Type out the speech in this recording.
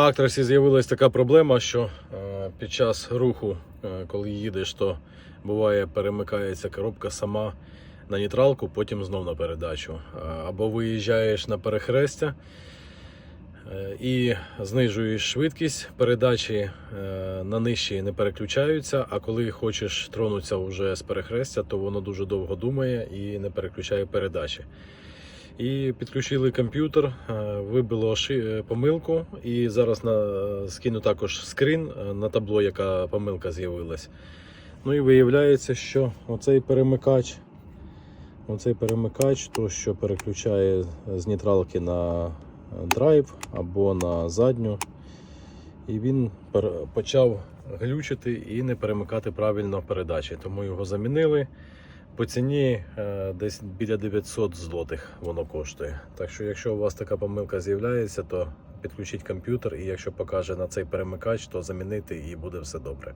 На актресі з'явилася така проблема, що е, під час руху, е, коли їдеш, то буває перемикається коробка сама на нейтралку, потім знов на передачу. Е, Або виїжджаєш на перехрестя і знижуєш швидкість, передачі на нижчі не переключаються, а коли хочеш тронутися вже з перехрестя, то воно дуже довго думає і не переключає передачі. І підключили комп'ютер, е, вибило е, помилку, і зараз на, скину також скрін е, на табло, яка помилка з'явилась. Ну і виявляється, що оцей перемикач, оцей перемикач, то що переключає з нейтралки на драйв або на задню, і він почав глючити і не перемикати правильно передачі. Тому його замінили. По ціні е, десь біля 900 злотих воно коштує. Так що, якщо у вас така помилка з'являється, то підключіть комп'ютер, і якщо покаже на цей перемикач, то замінити і буде все добре.